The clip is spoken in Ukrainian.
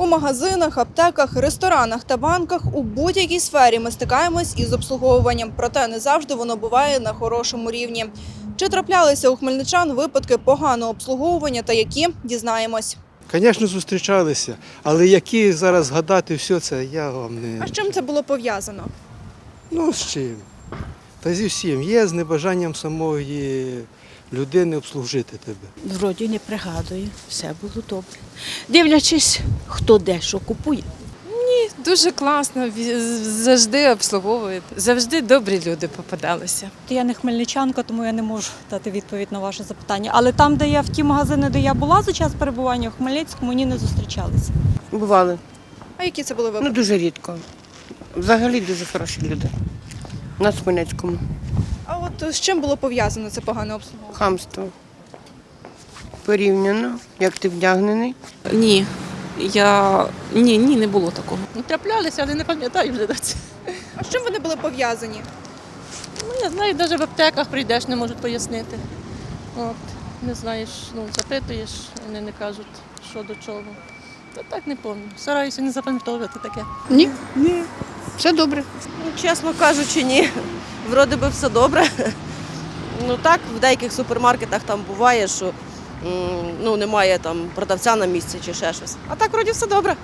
У магазинах, аптеках, ресторанах та банках у будь-якій сфері ми стикаємось із обслуговуванням, проте не завжди воно буває на хорошому рівні. Чи траплялися у хмельничан випадки поганого обслуговування та які дізнаємось. Звісно, зустрічалися, але які зараз згадати все це, я вам не. А з чим це було пов'язано? Ну з чим? Та зі всім. Є з небажанням самої людини обслужити тебе. Вроді не пригадую, все було добре. Дивлячись, хто де що купує. Ні, Дуже класно, завжди обслуговують. Завжди добрі люди попадалися. Я не хмельничанка, тому я не можу дати відповідь на ваше запитання. Але там, де я в ті магазини, де я була за час перебування в Хмельницькому, ні, не зустрічалися. Бували. А які це були Ну дуже рідко. Взагалі дуже хороші люди. На Хмельницькому. От з чим було пов'язано це погане обслуговування? Хамство. Порівняно, як ти вдягнений. Ні. Я ні, ні, не було такого. Ну, траплялися, але не пам'ятаю вже. це. А з чим вони були пов'язані? Ну, я знаю, навіть в аптеках прийдеш, не можуть пояснити. От, не знаєш, ну, запитуєш, вони не кажуть, що до чого. Та так не пам'ятаю. Стараюся не запам'ятовувати таке. Ні, ні. Все добре. Ну, чесно кажучи, ні. Вроде би все добре. Ну так, в деяких супермаркетах там буває, що ну, немає там продавця на місці чи ще щось. А так вроді все добре.